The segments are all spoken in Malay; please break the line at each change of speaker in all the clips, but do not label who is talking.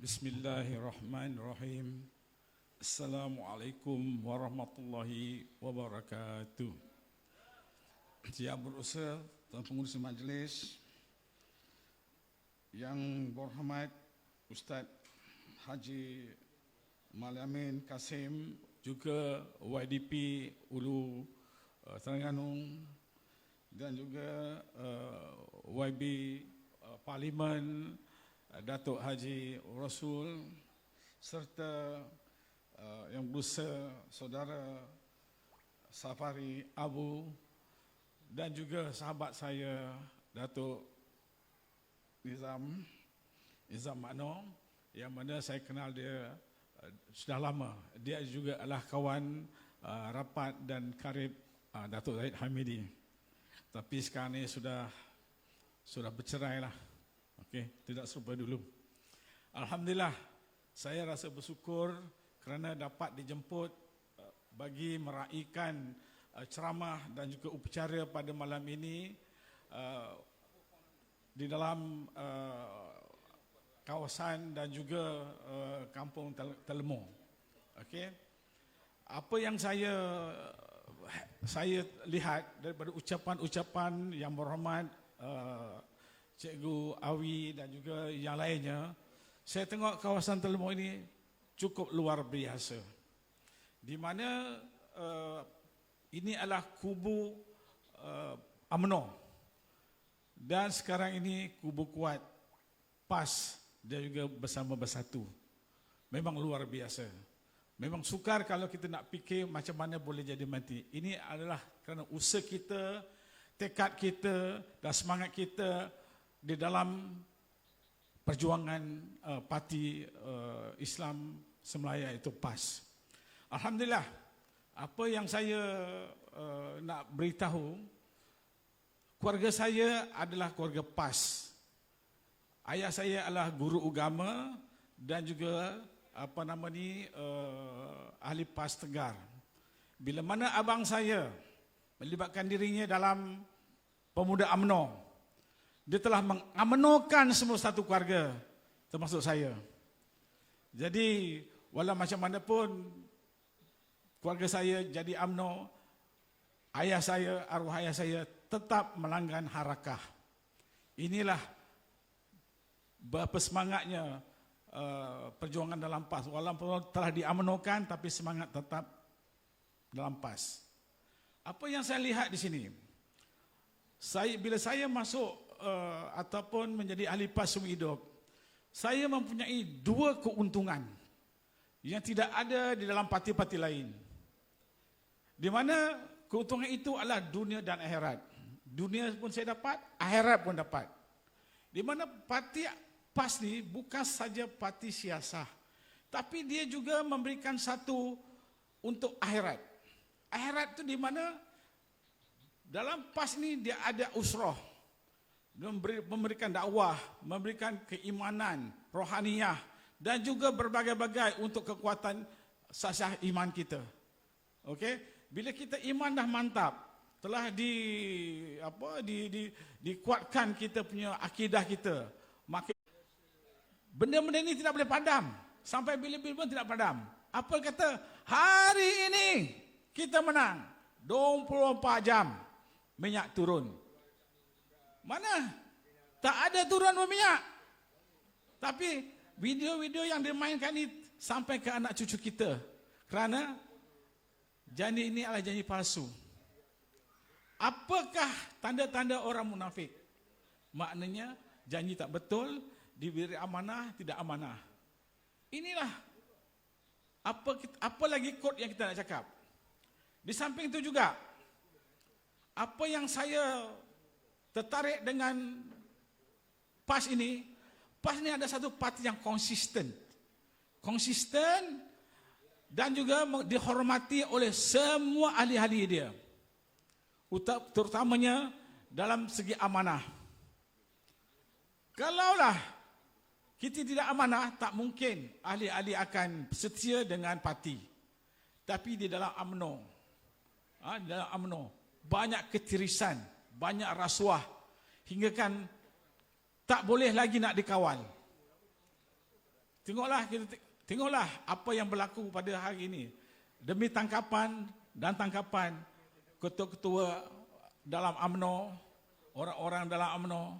Bismillahirrahmanirrahim. Assalamualaikum warahmatullahi wabarakatuh. Yang berusaha Tuan Pengurusi Majlis Yang berhormat Ustaz Haji Malamin Kasim juga YDP Ulu uh, Terengganu dan juga uh, YB uh, Parlimen uh, Datuk Haji Rasul serta uh, yang berusaha saudara Safari Abu dan juga sahabat saya Datuk Nizam Nizam Makno yang mana saya kenal dia uh, sudah lama. Dia juga adalah kawan uh, rapat dan karib uh, Datuk Zaid Hamidi. Tapi sekarang ni sudah sudah bercerai lah. Okey, tidak serupa dulu. Alhamdulillah, saya rasa bersyukur kerana dapat dijemput uh, bagi meraihkan uh, ceramah dan juga upacara pada malam ini uh, di dalam kawasan dan juga kampung Tel- Telemu. Okey. Apa yang saya saya lihat daripada ucapan-ucapan yang berhormat uh, Cikgu Awi dan juga yang lainnya, saya tengok kawasan Telemu ini cukup luar biasa. Di mana uh, ini adalah kubu uh, UMNO dan sekarang ini kubu kuat PAS dan juga bersama bersatu. Memang luar biasa. Memang sukar kalau kita nak fikir macam mana boleh jadi mati. Ini adalah kerana usaha kita, tekad kita dan semangat kita di dalam perjuangan uh, parti uh, Islam Semelaya itu PAS. Alhamdulillah, apa yang saya uh, nak beritahu, keluarga saya adalah keluarga PAS. Ayah saya adalah guru agama dan juga apa nama ni uh, ahli PAS Tegar. Bila mana abang saya melibatkan dirinya dalam pemuda AMNO, dia telah mengamnokan semua satu keluarga termasuk saya. Jadi walau macam mana pun keluarga saya jadi AMNO, ayah saya, arwah ayah saya tetap melanggan harakah. Inilah berapa semangatnya uh, perjuangan dalam PAS. Walaupun telah diamnokan tapi semangat tetap dalam PAS. Apa yang saya lihat di sini? Saya bila saya masuk uh, ataupun menjadi ahli PAS semua hidup, saya mempunyai dua keuntungan yang tidak ada di dalam parti-parti lain. Di mana keuntungan itu adalah dunia dan akhirat. Dunia pun saya dapat, akhirat pun dapat. Di mana parti PAS ni bukan saja parti siasah, tapi dia juga memberikan satu untuk akhirat. Akhirat itu di mana dalam PAS ni dia ada usrah, memberikan dakwah, memberikan keimanan, rohaniyah dan juga berbagai-bagai untuk kekuatan sasah iman kita. Okey, bila kita iman dah mantap, telah di apa di di dikuatkan kita punya akidah kita, maka Benda-benda ini tidak boleh padam. Sampai bila-bila pun tidak padam. Apa kata? Hari ini kita menang. 24 jam minyak turun. Mana? Tak ada turun minyak. Tapi video-video yang dimainkan ini sampai ke anak cucu kita. Kerana janji ini adalah janji palsu. Apakah tanda-tanda orang munafik? Maknanya janji tak betul, diberi amanah tidak amanah. Inilah apa apa lagi kod yang kita nak cakap. Di samping itu juga apa yang saya tertarik dengan PAS ini, PAS ini ada satu parti yang konsisten. Konsisten dan juga dihormati oleh semua ahli-ahli dia. Terutamanya dalam segi amanah. Kalaulah kita tidak amanah, tak mungkin ahli-ahli akan setia dengan parti. Tapi di dalam UMNO, ha, di dalam UMNO, banyak ketirisan, banyak rasuah, hingga kan tak boleh lagi nak dikawal. tengoklah kita te- tengoklah apa yang berlaku pada hari ini. Demi tangkapan dan tangkapan ketua-ketua dalam AMNO, orang-orang dalam AMNO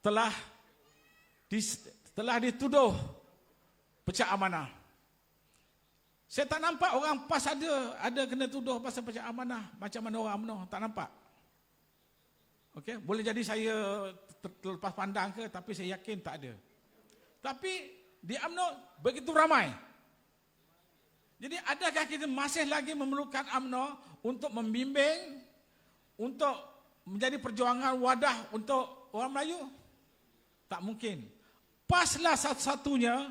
telah telah dituduh pecah amanah. Saya tak nampak orang PAS ada ada kena tuduh pasal pecah amanah macam mana orang UMNO, tak nampak. Okey, boleh jadi saya ter- terlepas pandang ke tapi saya yakin tak ada. Tapi di UMNO begitu ramai. Jadi adakah kita masih lagi memerlukan UMNO untuk membimbing untuk menjadi perjuangan wadah untuk orang Melayu? Tak mungkin. Paslah satu-satunya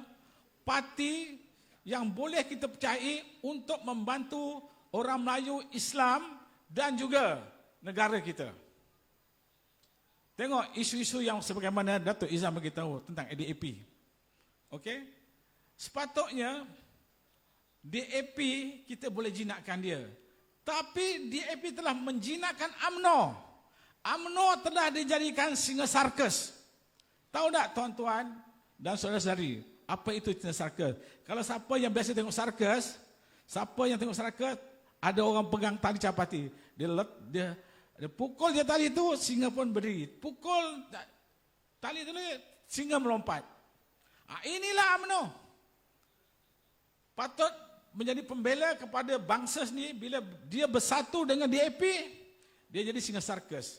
parti yang boleh kita percayai untuk membantu orang Melayu Islam dan juga negara kita. Tengok isu-isu yang sebagaimana Datuk Izam beritahu tentang ADAP. Okey? Sepatutnya DAP kita boleh jinakkan dia. Tapi DAP telah menjinakkan AMNO. AMNO telah dijadikan singa sarkas. Tahu tak tuan-tuan dan saudara-saudari, apa itu singa sarkas? Kalau siapa yang biasa tengok sarkas, siapa yang tengok sarkas, ada orang pegang tali capati. Dia let, dia, dia pukul dia tali itu, singa pun berdiri. Pukul ta- tali itu, singa melompat. Ah, inilah AMNO. Patut menjadi pembela kepada bangsa sendiri bila dia bersatu dengan DAP, dia jadi singa sarkas.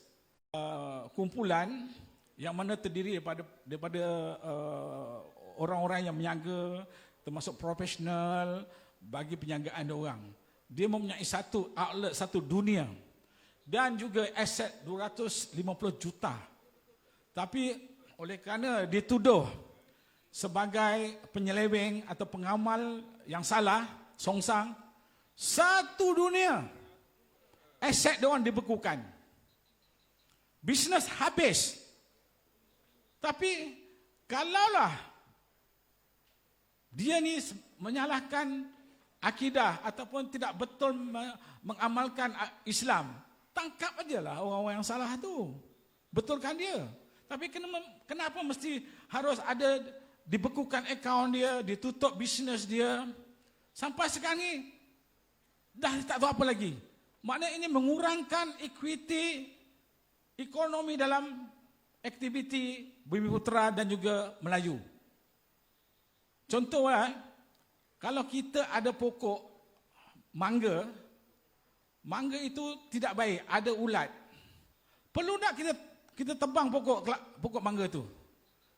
Uh, kumpulan yang mana terdiri daripada daripada uh, orang-orang yang menyaga termasuk profesional bagi penyagaan orang. Dia mempunyai satu outlet satu dunia dan juga aset 250 juta. Tapi oleh kerana dituduh sebagai penyeleweng atau pengamal yang salah, songsang, satu dunia aset dia orang dibekukan. Bisnes habis. Tapi kalaulah dia ni menyalahkan akidah ataupun tidak betul me- mengamalkan Islam, tangkap aja lah orang-orang yang salah tu. Betulkan dia. Tapi kenapa, mesti harus ada dibekukan akaun dia, ditutup bisnes dia. Sampai sekarang ni dah tak tahu apa lagi. Maknanya ini mengurangkan equity ekonomi dalam aktiviti Bumi Putera dan juga Melayu. Contohnya, kalau kita ada pokok mangga, mangga itu tidak baik, ada ulat. Perlu tak kita kita tebang pokok pokok mangga tu?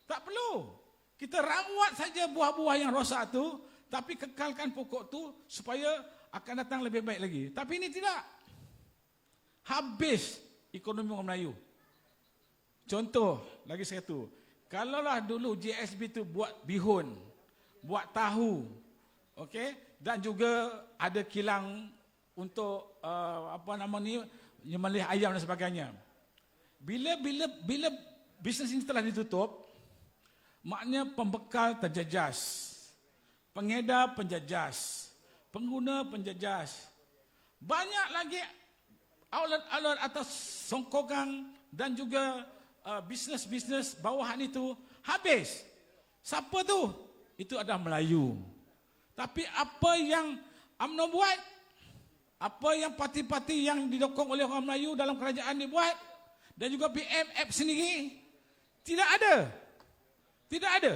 Tak perlu. Kita rawat saja buah-buah yang rosak tu, tapi kekalkan pokok tu supaya akan datang lebih baik lagi. Tapi ini tidak. Habis ekonomi orang Melayu. Contoh, lagi satu. Kalaulah dulu JSB tu buat bihun, buat tahu, okey, dan juga ada kilang untuk uh, apa nama ni, memelih ayam dan sebagainya. Bila bila bila bisnes ini telah ditutup, maknanya pembekal terjejas, pengedar penjejas, pengguna penjejas. Banyak lagi outlet-outlet atas songkongan dan juga uh, bisnes-bisnes bawahan itu habis. Siapa tu? Itu adalah Melayu. Tapi apa yang UMNO buat? Apa yang parti-parti yang didokong oleh orang Melayu dalam kerajaan dibuat? Dan juga PMF sendiri? Tidak ada. Tidak ada.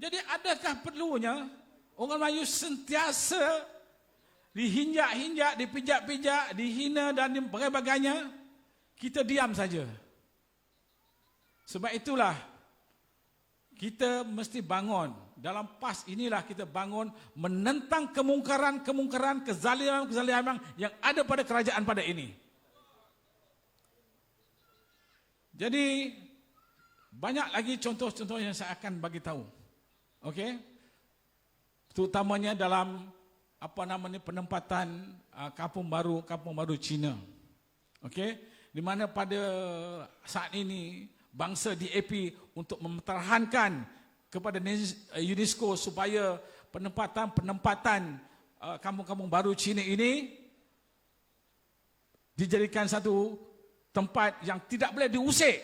Jadi adakah perlunya orang Melayu sentiasa dihinjak-hinjak, dipijak-pijak, dihina dan sebagainya, kita diam saja. Sebab itulah kita mesti bangun. Dalam pas inilah kita bangun menentang kemungkaran-kemungkaran, kezaliman-kezaliman yang ada pada kerajaan pada ini. Jadi banyak lagi contoh-contoh yang saya akan bagi tahu. Okey? Terutamanya dalam apa namanya penempatan uh, kampung baru kampung baru Cina. Okey? Di mana pada saat ini bangsa DAP untuk mempertahankan kepada UNESCO supaya penempatan-penempatan uh, kampung-kampung baru Cina ini dijadikan satu tempat yang tidak boleh diusik,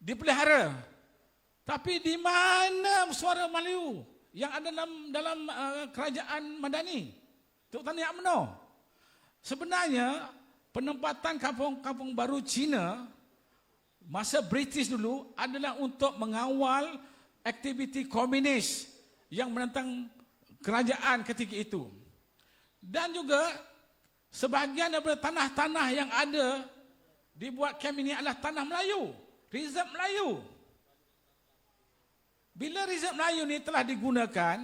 dipelihara Tapi di mana suara Melayu yang ada dalam dalam uh, kerajaan Madani? Tok Tani UMNO. Sebenarnya penempatan kampung-kampung baru Cina masa British dulu adalah untuk mengawal aktiviti komunis yang menentang kerajaan ketika itu. Dan juga sebahagian daripada tanah-tanah yang ada dibuat kem ini adalah tanah Melayu, reserve Melayu. Bila reserve Melayu ni telah digunakan,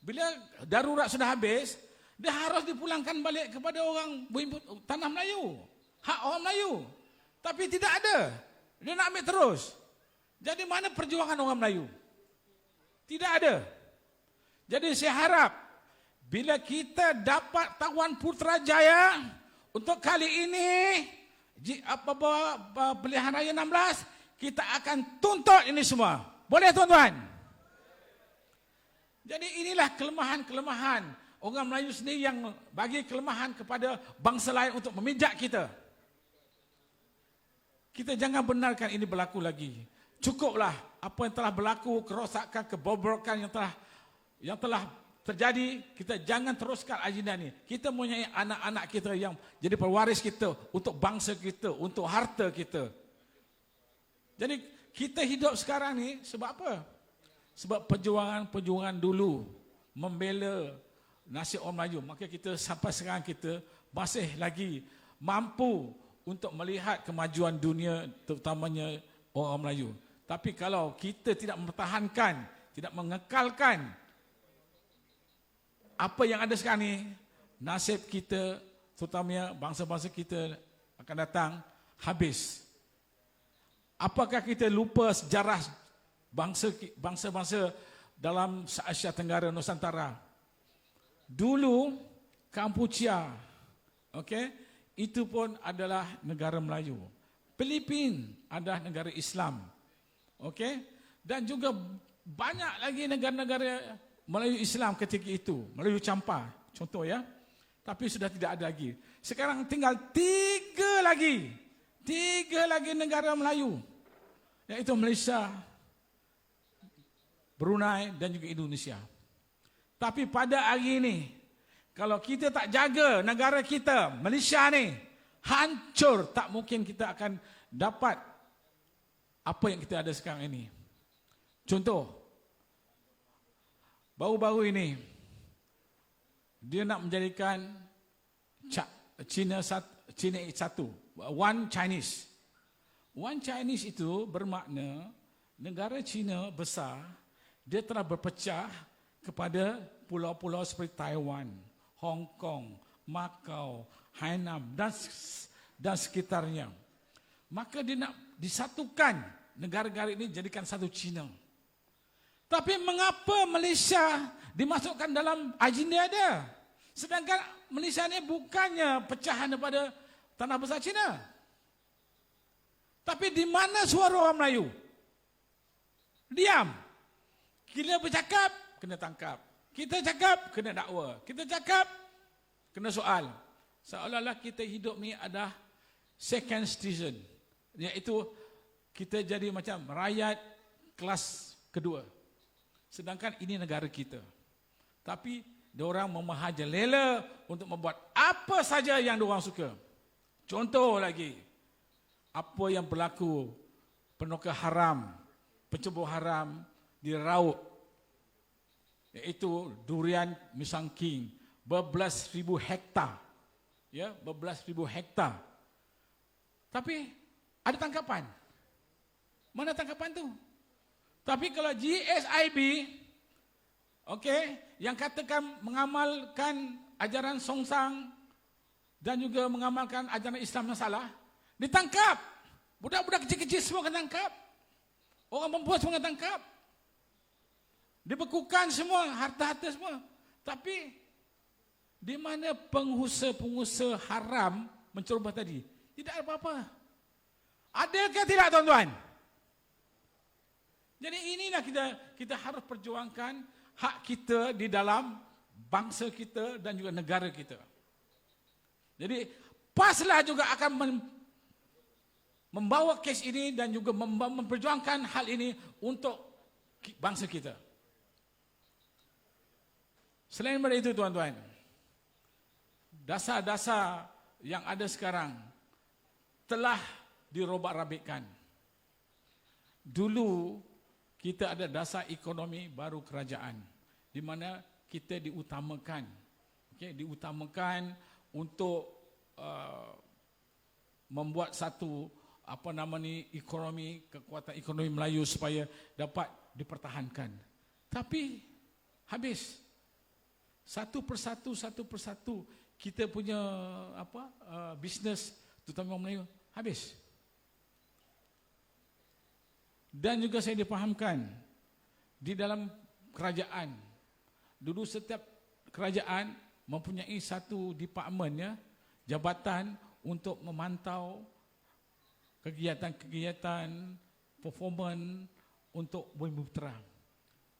bila darurat sudah habis, dia harus dipulangkan balik kepada orang tanah Melayu, hak orang Melayu. Tapi tidak ada. Dia nak ambil terus. Jadi mana perjuangan orang Melayu? Tidak ada. Jadi saya harap bila kita dapat Tawan Putrajaya untuk kali ini apa pilihan raya 16 kita akan tuntut ini semua. Boleh tuan-tuan? Jadi inilah kelemahan-kelemahan orang Melayu sendiri yang bagi kelemahan kepada bangsa lain untuk memijak kita. Kita jangan benarkan ini berlaku lagi. Cukuplah apa yang telah berlaku, kerosakan, kebobrokan yang telah yang telah terjadi, kita jangan teruskan agenda ini. Kita mempunyai anak-anak kita yang jadi pewaris kita untuk bangsa kita, untuk harta kita. Jadi kita hidup sekarang ni sebab apa? Sebab perjuangan-perjuangan dulu membela nasib orang Melayu. Maka kita sampai sekarang kita masih lagi mampu untuk melihat kemajuan dunia terutamanya orang Melayu. Tapi kalau kita tidak mempertahankan, tidak mengekalkan apa yang ada sekarang ni, nasib kita terutamanya bangsa-bangsa kita akan datang habis. Apakah kita lupa sejarah bangsa bangsa dalam Asia Tenggara Nusantara? Dulu Kampuchia, okey, itu pun adalah negara Melayu. Filipin adalah negara Islam. Okey? Dan juga banyak lagi negara-negara Melayu Islam ketika itu, Melayu Campa, contoh ya. Tapi sudah tidak ada lagi. Sekarang tinggal tiga lagi. Tiga lagi negara Melayu iaitu Malaysia, Brunei dan juga Indonesia. Tapi pada hari ini, kalau kita tak jaga negara kita, Malaysia ni, hancur, tak mungkin kita akan dapat apa yang kita ada sekarang ini. Contoh, baru-baru ini, dia nak menjadikan China satu, one Chinese. One Chinese itu bermakna negara China besar dia telah berpecah kepada pulau-pulau seperti Taiwan, Hong Kong, Macau, Hainan dan dan sekitarnya. Maka dia nak disatukan negara-negara ini jadikan satu China. Tapi mengapa Malaysia dimasukkan dalam agenda dia? Sedangkan Malaysia ini bukannya pecahan daripada tanah besar China. Tapi di mana suara orang Melayu? Diam. Kita bercakap, kena tangkap. Kita cakap, kena dakwa. Kita cakap, kena soal. Seolah-olah kita hidup ni ada second citizen. Iaitu kita jadi macam rakyat kelas kedua. Sedangkan ini negara kita. Tapi orang memahaja lela untuk membuat apa saja yang orang suka. Contoh lagi, apa yang berlaku penukar haram, pencebur haram di Raut, iaitu durian Misang King, berbelas ribu hektar, ya, berbelas ribu hektar. Tapi ada tangkapan. Mana tangkapan tu? Tapi kalau GSIB, okey, yang katakan mengamalkan ajaran Songsang dan juga mengamalkan ajaran Islam yang salah, Ditangkap. Budak-budak kecil-kecil semua kena tangkap. Orang perempuan semua kena tangkap. Dibekukan semua, harta-harta semua. Tapi, di mana pengusaha-pengusaha haram mencoba tadi? Tidak ada apa-apa. Adakah tidak tuan-tuan? Jadi inilah kita kita harus perjuangkan hak kita di dalam bangsa kita dan juga negara kita. Jadi paslah juga akan membawa kes ini dan juga mem- memperjuangkan hal ini untuk bangsa kita. Selain daripada itu tuan-tuan, dasar-dasar yang ada sekarang telah dirobak-rabikkan. Dulu kita ada dasar ekonomi baru kerajaan di mana kita diutamakan okey diutamakan untuk uh, membuat satu apa nama ni ekonomi kekuatan ekonomi Melayu supaya dapat dipertahankan. Tapi habis satu persatu satu persatu kita punya apa uh, bisnes terutama orang Melayu habis. Dan juga saya dipahamkan di dalam kerajaan dulu setiap kerajaan mempunyai satu department ya jabatan untuk memantau kegiatan-kegiatan performan untuk Bumi Putera.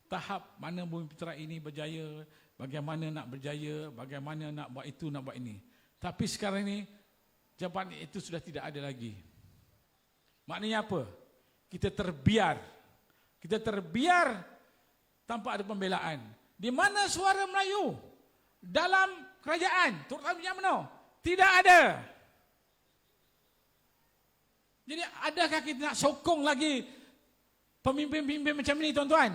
Tahap mana Bumi Putera ini berjaya, bagaimana nak berjaya, bagaimana nak buat itu, nak buat ini. Tapi sekarang ini jabatan itu sudah tidak ada lagi. Maknanya apa? Kita terbiar. Kita terbiar tanpa ada pembelaan. Di mana suara Melayu dalam kerajaan, terutama yang mana? Tidak ada. Jadi adakah kita nak sokong lagi pemimpin-pemimpin macam ini tuan-tuan?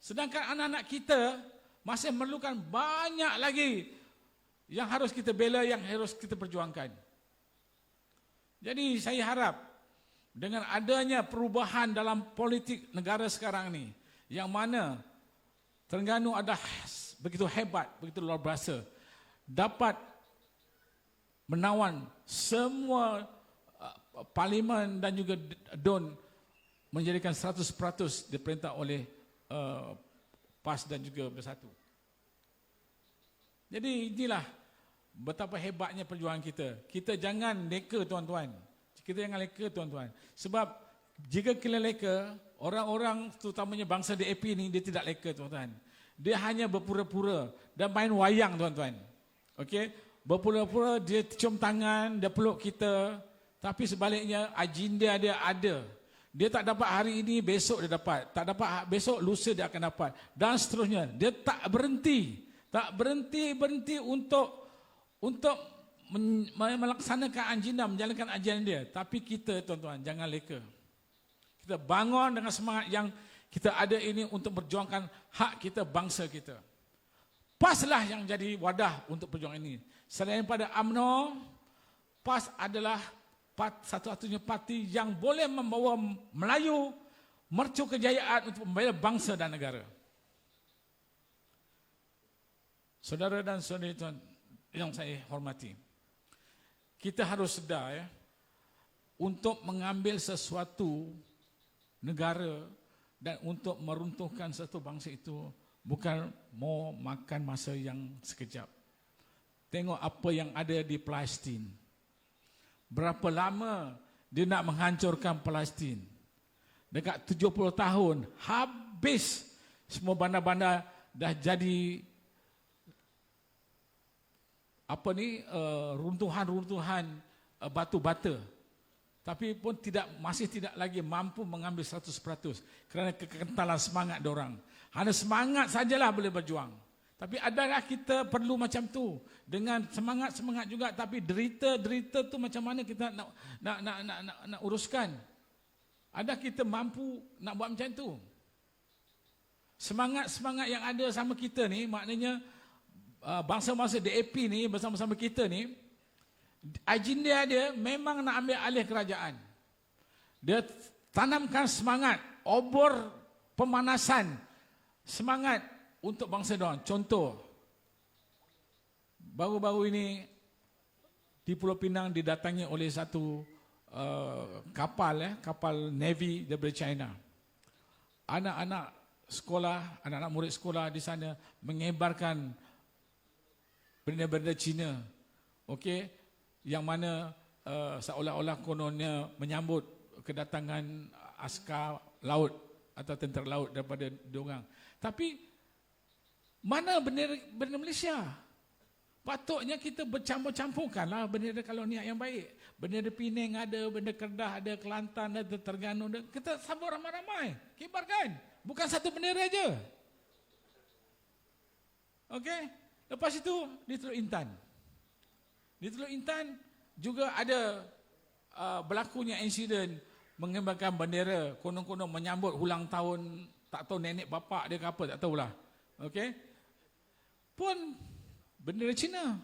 Sedangkan anak-anak kita masih memerlukan banyak lagi yang harus kita bela, yang harus kita perjuangkan. Jadi saya harap dengan adanya perubahan dalam politik negara sekarang ni, yang mana Terengganu ada begitu hebat, begitu luar biasa, dapat menawan semua uh, parlimen dan juga DON menjadikan 100% diperintah oleh uh, PAS dan juga Bersatu. Jadi inilah betapa hebatnya perjuangan kita. Kita jangan leka tuan-tuan. Kita jangan leka tuan-tuan. Sebab jika kita leka, orang-orang terutamanya bangsa DAP ni dia tidak leka tuan-tuan. Dia hanya berpura-pura dan main wayang tuan-tuan. Okey, berpura-pura dia cium tangan, dia peluk kita, tapi sebaliknya agenda dia ada. Dia tak dapat hari ini, besok dia dapat. Tak dapat besok, lusa dia akan dapat. Dan seterusnya. Dia tak berhenti. Tak berhenti-berhenti untuk untuk melaksanakan agenda, menjalankan agenda dia. Tapi kita tuan-tuan, jangan leka. Kita bangun dengan semangat yang kita ada ini untuk berjuangkan hak kita, bangsa kita. PASlah yang jadi wadah untuk perjuangan ini. Selain pada AMNO, PAS adalah satu-satunya parti yang boleh membawa Melayu mercu kejayaan untuk membela bangsa dan negara. Saudara dan saudari tuan yang saya hormati, kita harus sedar ya, untuk mengambil sesuatu negara dan untuk meruntuhkan satu bangsa itu bukan mau makan masa yang sekejap. Tengok apa yang ada di Palestin. Berapa lama dia nak menghancurkan Palestin. Dekat 70 tahun habis semua bandar-bandar dah jadi apa ni uh, runtuhan-runtuhan uh, batu bata tapi pun tidak masih tidak lagi mampu mengambil 100% kerana kekentalan semangat orang. Hanya semangat sajalah boleh berjuang. Tapi adakah kita perlu macam tu dengan semangat-semangat juga tapi derita-derita tu macam mana kita nak nak nak nak, nak, nak uruskan? Ada kita mampu nak buat macam tu? Semangat-semangat yang ada sama kita ni maknanya uh, bangsa-bangsa DAP ni bersama-sama kita ni agenda dia memang nak ambil alih kerajaan. Dia tanamkan semangat, obor pemanasan, semangat untuk bangsa dia. Contoh, baru-baru ini di Pulau Pinang didatangi oleh satu uh, kapal ya, kapal navy daripada China. Anak-anak sekolah, anak-anak murid sekolah di sana mengebarkan benda-benda Cina. Okey, yang mana uh, seolah-olah kononnya menyambut kedatangan askar laut atau tentera laut daripada diorang. Tapi mana bendera, bendera Malaysia? Patutnya kita bercampur-campurkanlah bendera kalau niat yang baik. Bendera Penang ada, bendera Kedah ada, Kelantan ada, Terengganu ada. Kita sambut ramai-ramai. Kibarkan. Bukan satu bendera aja. Okey. Lepas itu di Teluk Intan. Di Teluk Intan juga ada uh, berlakunya insiden mengembangkan bendera konon-konon menyambut ulang tahun tak tahu nenek bapak dia ke apa tak tahulah. Okey. Pun bendera Cina.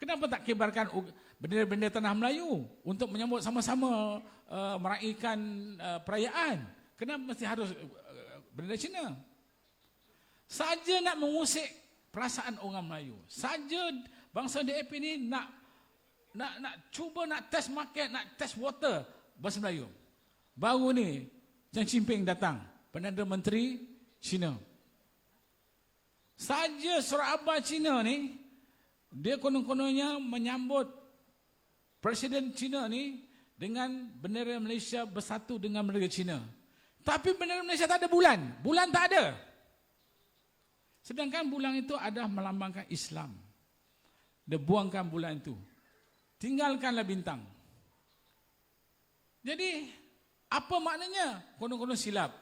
Kenapa tak kibarkan bendera-bendera tanah Melayu untuk menyambut sama-sama uh, meraihkan uh, perayaan? Kenapa mesti harus uh, bendera Cina? Saja nak mengusik perasaan orang Melayu. Saja bangsa DAP ni nak nak nak cuba nak test market, nak test water bahasa Melayu. Baru ni Chen Jinping datang, Perdana Menteri China. Saja surat abah Cina ni dia konon-kononnya menyambut Presiden Cina ni dengan bendera Malaysia bersatu dengan bendera Cina. Tapi bendera Malaysia tak ada bulan. Bulan tak ada. Sedangkan bulan itu ada melambangkan Islam. Dia buangkan bulan itu. Tinggalkanlah bintang. Jadi, apa maknanya? Konon-konon silap.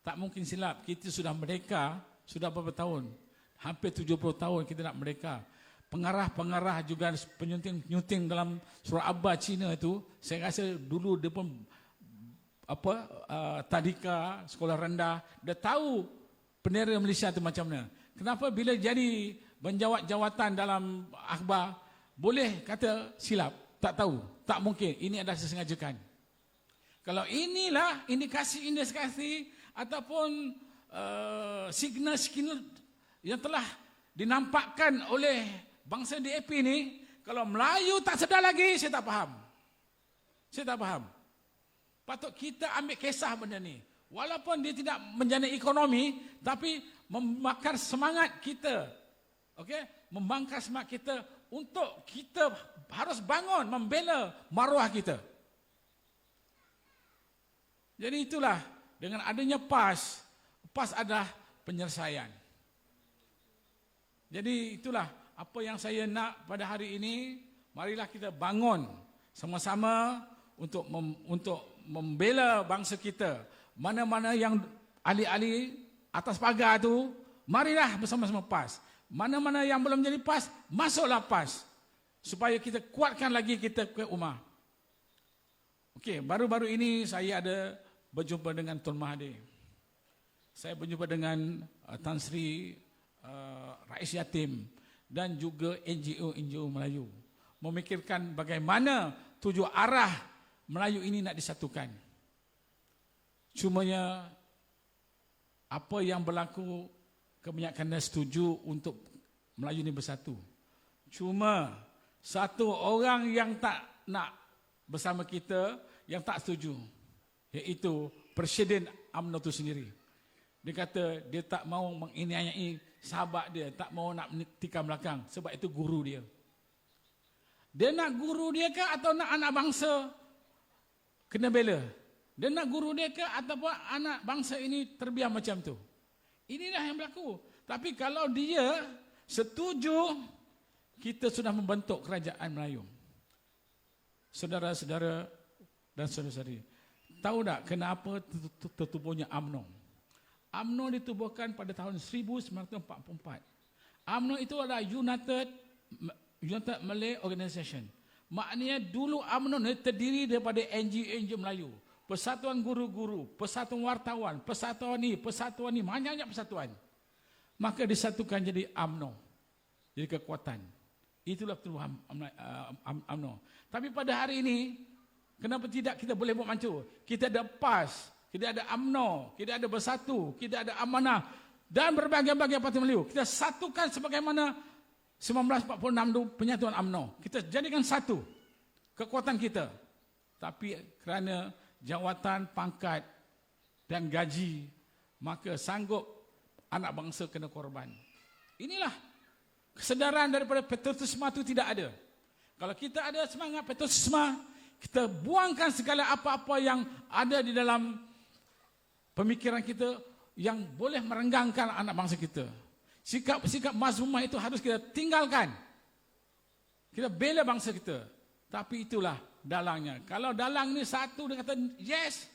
Tak mungkin silap. Kita sudah merdeka sudah beberapa tahun? Hampir 70 tahun kita nak merdeka. Pengarah-pengarah juga penyunting-penyunting dalam surah Abba Cina itu, saya rasa dulu dia pun apa uh, tadika sekolah rendah dia tahu bendera Malaysia itu macam mana. Kenapa bila jadi menjawat jawatan dalam akhbar boleh kata silap? Tak tahu. Tak mungkin. Ini adalah sesengajakan. Kalau inilah indikasi-indikasi ataupun Uh, signal-signal yang telah dinampakkan oleh bangsa DAP ini, kalau Melayu tak sedar lagi, saya tak faham. Saya tak faham. Patut kita ambil kisah benda ni. Walaupun dia tidak menjana ekonomi, tapi membakar semangat kita. Okay? Membangkar semangat kita untuk kita harus bangun, membela maruah kita. Jadi itulah, dengan adanya PAS, PAS adalah penyelesaian. Jadi itulah apa yang saya nak pada hari ini. Marilah kita bangun sama-sama untuk mem, untuk membela bangsa kita. Mana-mana yang ahli-ahli atas pagar tu, marilah bersama-sama PAS. Mana-mana yang belum jadi PAS, masuklah PAS. Supaya kita kuatkan lagi kita ke rumah. Okey, baru-baru ini saya ada berjumpa dengan Tun Mahathir saya berjumpa dengan uh, Tan Sri uh, Rais Yatim dan juga NGO-NGO Melayu memikirkan bagaimana tujuh arah Melayu ini nak disatukan. Cumanya apa yang berlaku kebanyakan dah setuju untuk Melayu ini bersatu. Cuma satu orang yang tak nak bersama kita yang tak setuju iaitu Presiden UMNO itu sendiri. Dia kata dia tak mau menginiayai sahabat dia, tak mau nak tikam belakang sebab itu guru dia. Dia nak guru dia ke atau nak anak bangsa kena bela? Dia nak guru dia ke ataupun anak bangsa ini terbiar macam tu? Inilah yang berlaku. Tapi kalau dia setuju, kita sudah membentuk kerajaan Melayu. Saudara-saudara dan saudara-saudari, tahu tak kenapa tertubuhnya UMNO? UMNO ditubuhkan pada tahun 1944. UMNO itu adalah United United Malay Organization. Maknanya dulu UMNO ini terdiri daripada NGO-NGO Melayu. Persatuan guru-guru, persatuan wartawan, persatuan ini, persatuan ini, banyak-banyak persatuan. Maka disatukan jadi UMNO. Jadi kekuatan. Itulah tubuh UMNO. Tapi pada hari ini, kenapa tidak kita boleh buat macam Kita ada PAS, kita ada amno, kita ada bersatu, kita ada amanah dan berbagai-bagai parti Melayu. Kita satukan sebagaimana 1946 itu penyatuan amno. Kita jadikan satu kekuatan kita. Tapi kerana jawatan, pangkat dan gaji, maka sanggup anak bangsa kena korban. Inilah kesedaran daripada patriotisme itu tidak ada. Kalau kita ada semangat patriotisme, kita buangkan segala apa-apa yang ada di dalam pemikiran kita yang boleh merenggangkan anak bangsa kita. Sikap-sikap mazmumah itu harus kita tinggalkan. Kita bela bangsa kita. Tapi itulah dalangnya. Kalau dalang ni satu dia kata yes,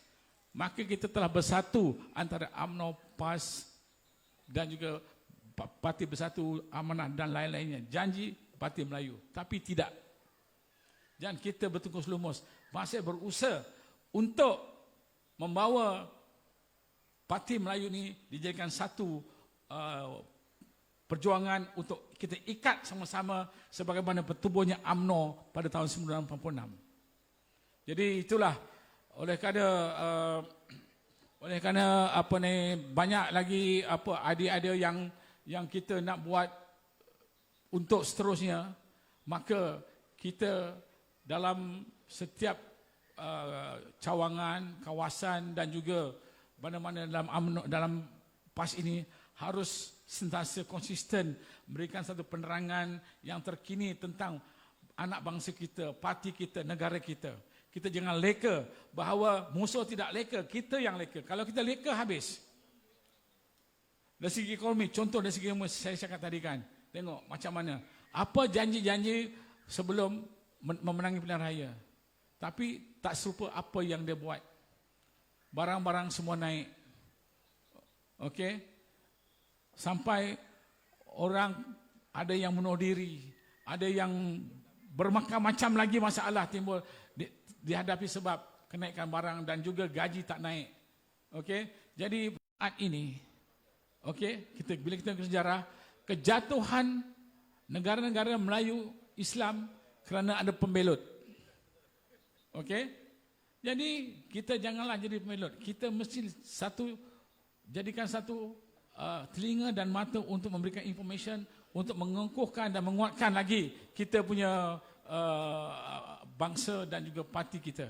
maka kita telah bersatu antara UMNO, PAS dan juga Pa- Parti Bersatu Amanah dan lain-lainnya. Janji Parti Melayu. Tapi tidak. Dan kita bertungkus lumus masih berusaha untuk membawa Parti Melayu ni dijadikan satu uh, perjuangan untuk kita ikat sama-sama sebagaimana bertubuhnya AMNO pada tahun 1986. Jadi itulah oleh kerana uh, oleh kerana apa ni banyak lagi apa idea-idea yang yang kita nak buat untuk seterusnya maka kita dalam setiap uh, cawangan kawasan dan juga mana-mana dalam UMNO, dalam PAS ini harus sentiasa konsisten memberikan satu penerangan yang terkini tentang anak bangsa kita, parti kita, negara kita. Kita jangan leka bahawa musuh tidak leka, kita yang leka. Kalau kita leka habis. Dari segi ekonomi, contoh dari segi ekonomi saya cakap tadi kan. Tengok macam mana. Apa janji-janji sebelum men- memenangi pilihan raya. Tapi tak serupa apa yang dia buat. Barang-barang semua naik. Okey. Sampai orang ada yang bunuh diri, ada yang bermacam-macam lagi masalah timbul di, dihadapi sebab kenaikan barang dan juga gaji tak naik. Okey. Jadi saat ini okey, kita bila kita ke sejarah kejatuhan negara-negara Melayu Islam kerana ada pembelut. Okey. Jadi kita janganlah jadi pembelut. Kita mesti satu jadikan satu uh, telinga dan mata untuk memberikan information untuk mengukuhkan dan menguatkan lagi kita punya uh, bangsa dan juga parti kita.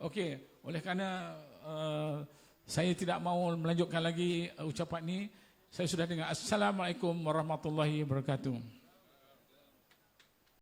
Okey, oleh kerana uh, saya tidak mahu melanjutkan lagi uh, ucapan ini, saya sudah dengar Assalamualaikum warahmatullahi wabarakatuh.